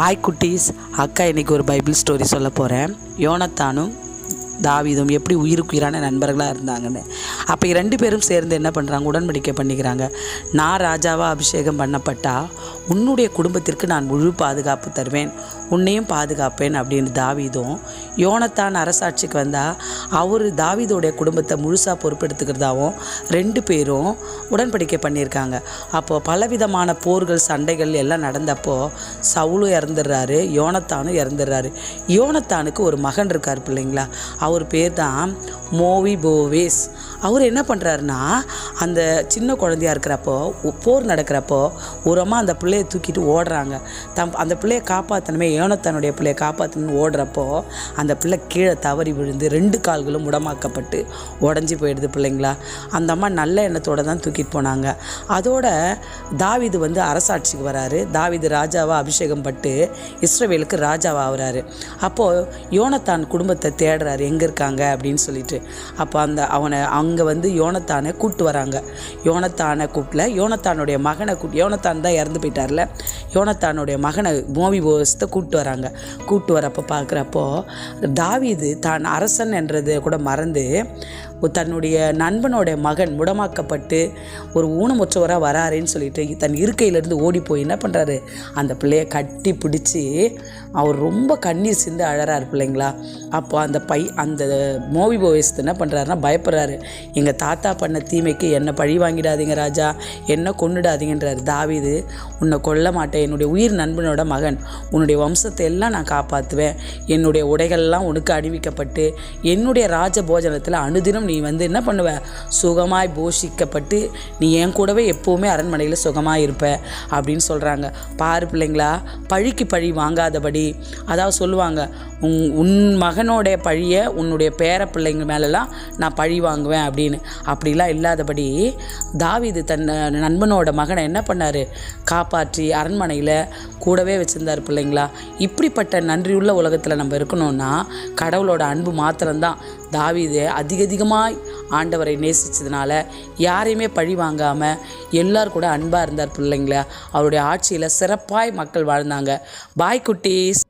Hi குட்டீஸ். அக்கா இன்னைக்கு ஒரு பைபிள் ஸ்டோரி சொல்ல போகிறேன் யோனத்தானும் தாவிதம் எப்படி உயிருக்குயிரான நண்பர்களாக இருந்தாங்கன்னு. அப்போ ரெண்டு பேரும் சேர்ந்து என்ன பண்ணுறாங்க உடன்படிக்கை பண்ணிக்கிறாங்க. நான் ராஜாவாக அபிஷேகம் பண்ணப்பட்டால் உன்னுடைய குடும்பத்திற்கு நான் முழு பாதுகாப்பு தருவேன். உன்னையும் பாதுகாப்பேன் அப்படின்னு தாவிதும் யோனத்தான் அரசாட்சிக்கு வந்தால் அவர் தாவீதோடைய குடும்பத்தை முழுசாக பொறுப்பெடுத்துக்கிறதாவும் ரெண்டு பேரும் உடன்படிக்கை பண்ணியிருக்காங்க. அப்போது பலவிதமான போர்கள் சண்டைகள் எல்லாம் நடந்தப்போ சவுலும் இறந்துடுறாரு யோனத்தானும் இறந்துடுறாரு. யோனத்தானுக்கு ஒரு மகன் இருக்கார் பிள்ளைங்களா? அவர் பேர் தான் மோவி போவேஸ் அவர் என்ன பண்ணுறாருன்னா அந்த சின்ன குழந்தையா இருக்கிறப்போ போர் நடக்கிறப்போ ஒரு அம்மா அந்த பிள்ளையை தூக்கிட்டு ஓடுறாங்க. தம் அந்த பிள்ளையை காப்பாற்றணுமே யோனத்தானுடைய பிள்ளையை காப்பாற்றணும்னு ஓடுறப்போ அந்த பிள்ளை கீழே தவறி விழுந்து ரெண்டு கால்களும் முடமாக்கப்பட்டு உடஞ்சி போயிடுது பிள்ளைங்களா. அந்த அம்மா நல்ல எண்ணத்தோடு தான் தூக்கிட்டு போனாங்க. அதோட தாவிது வந்து அரசாட்சிக்கு வராரு. தாவிது ராஜாவாக அபிஷேகம் பட்டு இஸ்ரவேலுக்கு ராஜாவாக ஆகுறாரு. அப்போது யோனத்தான் குடும்பத்தை தேடுறாரு. எங்கே இருக்காங்க? அப்படின்னு சொல்லிட்டு. அப்போ அந்த அவனை அங்கே வந்து யோனத்தானை கூட்டு வராங்க. யோனத்தானை கூட்டில் யோனத்தானுடைய மகனை கூட்டி யோனத்தான் தான் இறந்து போயிட்டார்ல. யோனத்தானுடைய மகனை மோவி போஸ்த்தை கூப்பிட்டு வராங்க. கூப்பிட்டு வரப்போ பார்க்குறப்போ தாவிது தான் அரசன் என்றது கூட மறந்து தன்னுடைய நண்பனோட மகன் முடமாக்கப்பட்டு ஒரு ஊனமுற்றவராக வராருன்னு சொல்லிட்டு தன் இருக்கையிலேருந்து ஓடி போய் என்ன பண்ணுறாரு அந்த பிள்ளைய கட்டி பிடிச்சி அவர் ரொம்ப கண்ணீர் சிந்து அழறாரு பிள்ளைங்களா. அப்போ அந்த பை அந்த மோவி போயஸ் என்ன பண்ணுறாருன்னா பயப்படுறாரு. எங்கள் தாத்தா பண்ண தீமைக்கு என்னை பழி வாங்கிடாதீங்க ராஜா. என்ன கொன்னுடாதீங்கன்றாரு. தாவீது உன்னை கொல்ல மாட்டேன். என்னுடைய உயிர் நண்பனோட மகன். உன்னுடைய வம்சத்தை எல்லாம் நான் காப்பாற்றுவேன் என்னுடைய உடைகள்லாம் உனக்கு அணிவிக்கப்பட்டு என்னுடைய ராஜ போஜனத்தில் அனுதினம் நீ வந்து என்ன பண்ணுவ? சுகமாய் போஷிக்கப்பட்டு நீ என் கூடவே எப்போவுமே அரண்மனையில் சுகமாக இருப்ப அப்படின்னு சொல்கிறாங்க பாரு பிள்ளைங்களா பழிக்கு பழி வாங்காதபடி. அதாவது சொல்லுவாங்க உன் உன் மகனோடைய பழியை உன்னுடைய பேர பிள்ளைங்க மேலெல்லாம் நான் பழி வாங்குவேன் அப்படின்னு. அப்படிலாம் இல்லாதபடி தாவிது தன் நண்பனோட மகனை என்ன பண்ணார்? காப்பாற்றி அரண்மனையில் கூடவே வச்சுருந்தார் பிள்ளைங்களா? இப்படிப்பட்ட நன்றியுள்ள உலகத்தில் நம்ம இருக்கணும்னா கடவுளோட அன்பு மாத்திரம்தான். தாவிது அதிக ஆண்டவரை நேசித்ததுனால யாரையுமே பழி வாங்காமல் எல்லார் கூட அன்பாக இருந்தார் பிள்ளைங்கள? அவருடைய ஆட்சியில் சிறப்பாய் மக்கள் வாழ்ந்தாங்க. பாய் குட்டீஸ்.